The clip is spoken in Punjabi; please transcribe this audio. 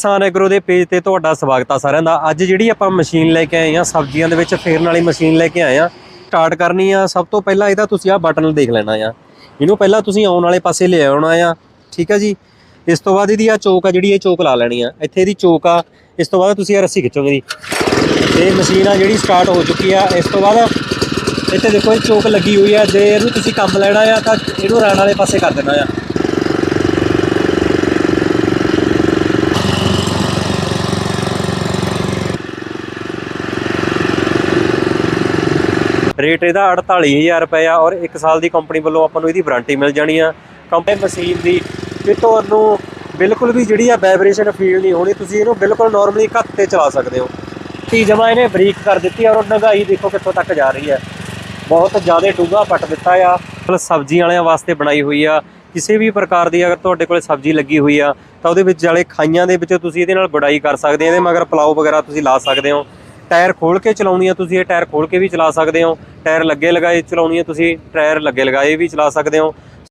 ਕਿਸਾਨ ਐਗਰੋ ਦੇ ਪੇਜ ਤੇ ਤੁਹਾਡਾ ਸਵਾਗਤ ਆ ਸਾਰਿਆਂ ਦਾ। ਅੱਜ ਜਿਹੜੀ ਆਪਾਂ ਮਸ਼ੀਨ ਲੈ ਕੇ ਆਏ ਆ, ਸਬਜ਼ੀਆਂ ਦੇ ਵਿੱਚ ਫੇਰਨ ਵਾਲੀ ਮਸ਼ੀਨ ਲੈ ਕੇ ਆਏ ਆ। ਸਟਾਰਟ ਕਰਨੀ ਆ, ਸਭ ਤੋਂ ਪਹਿਲਾਂ ਇਹਦਾ ਤੁਸੀਂ ਆ ਬਟਨ ਦੇਖ ਲੈਣਾ ਆ। ਇਹਨੂੰ ਪਹਿਲਾਂ ਤੁਸੀਂ ਆਉਣ ਵਾਲੇ ਪਾਸੇ ਲੈ ਆਉਣਾ ਆ, ਠੀਕ ਆ ਜੀ? ਇਸ ਤੋਂ ਬਾਅਦ ਇਹਦੀ ਆ ਚੋਕ ਆ, ਜਿਹੜੀ ਇਹ ਚੋਕ ਲਾ ਲੈਣੀ ਆ। ਇੱਥੇ ਇਹਦੀ ਚੋਕ ਆ, ਇਸ ਤੋਂ ਬਾਅਦ ਤੁਸੀਂ ਆ ਰੱਸੀ ਖਿੱਚੋਗੇ ਜੀ। ਤੇ ਮਸ਼ੀਨ ਆ ਜਿਹੜੀ ਸਟਾਰਟ ਹੋ ਚੁੱਕੀ ਆ। ਇਸ ਤੋਂ ਬਾਅਦ ਇੱਥੇ ਦੇਖੋ, ਇਹ ਚੋਕ ਲੱਗੀ ਹੋਈ ਆ। ਜੇ ਇਹਨੂੰ ਤੁਸੀਂ ਕੰਮ ਲੈਣਾ ਆ, ਤਾਂ ਇਹਨੂੰ ਰਾਣ ਵਾਲੇ ਪਾਸੇ ਕਰ ਦੇਣਾ ਆ। ਰੇਟ ਇਹਦਾ 48000 ਰੁਪਏ ਆ ਔਰ 1 ਸਾਲ ਦੀ ਕੰਪਨੀ ਵੱਲੋਂ ਆਪਾਂ ਨੂੰ ਇਹਦੀ ਵਾਰੰਟੀ ਮਿਲ ਜਾਣੀ ਆ। ਕੰਪਨੀ ਮਸ਼ੀਨ ਦੀ ਤੇ ਤੁਹਾਨੂੰ ਬਿਲਕੁਲ ਵੀ ਜਿਹੜੀ ਆ ਵਾਈਬ੍ਰੇਸ਼ਨ ਫੀਲ ਨਹੀਂ ਹੋਣੀ, ਤੁਸੀਂ ਇਹਨੂੰ ਬਿਲਕੁਲ ਨਾਰਮਲੀ ਹੱਥ ਤੇ ਚਲਾ ਸਕਦੇ ਹੋ। ਤੀ ਜਮਾ ਇਹਨੇ ਬਰੀਕ ਕਰ ਦਿੱਤੀ ਔਰ ਡੰਗਾਈ ਦੇਖੋ ਕਿੱਥੋਂ ਤੱਕ ਜਾ ਰਹੀ ਹੈ ਬਹੁਤ ਜ਼ਿਆਦਾ ਡੂੰਘਾ ਪੱਟ ਦਿੱਤਾ ਆ ਮਤਲਬ ਸਬਜ਼ੀ ਵਾਲਿਆਂ ਵਾਸਤੇ ਬਣਾਈ ਹੋਈ ਆ। ਕਿਸੇ ਵੀ ਪ੍ਰਕਾਰ ਦੀ ਅਗਰ ਤੁਹਾਡੇ ਕੋਲੇ ਸਬਜ਼ੀ ਲੱਗੀ ਹੋਈ ਆ, ਤਾਂ ਉਹਦੇ ਵਿੱਚ ਵਾਲੇ ਖਾਈਆਂ ਦੇ ਵਿੱਚ ਤੁਸੀਂ ਇਹਦੇ ਨਾਲ ਗੁਡਾਈ ਕਰ ਸਕਦੇ ਹੋ ਇਹਦੇ ਮਗਰ ਪਲਾਓ ਵਗੈਰਾ ਤੁਸੀਂ ਲਾ ਸਕਦੇ ਹੋ। ਟਾਇਰ ਖੋਲ ਕੇ ਚਲਾਉਣੀ ਆ ਤੁਸੀਂ, ਇਹ ਟਾਇਰ ਖੋਲ ਕੇ ਵੀ ਚਲਾ ਸਕਦੇ ਹੋ। ਟਾਇਰ ਲੱਗੇ ਲਗਾਏ ਚਲਾਉਣੀ ਆ ਤੁਸੀਂ, ਟਾਇਰ ਲੱਗੇ ਲਗਾਏ ਵੀ ਚਲਾ ਸਕਦੇ ਹੋ।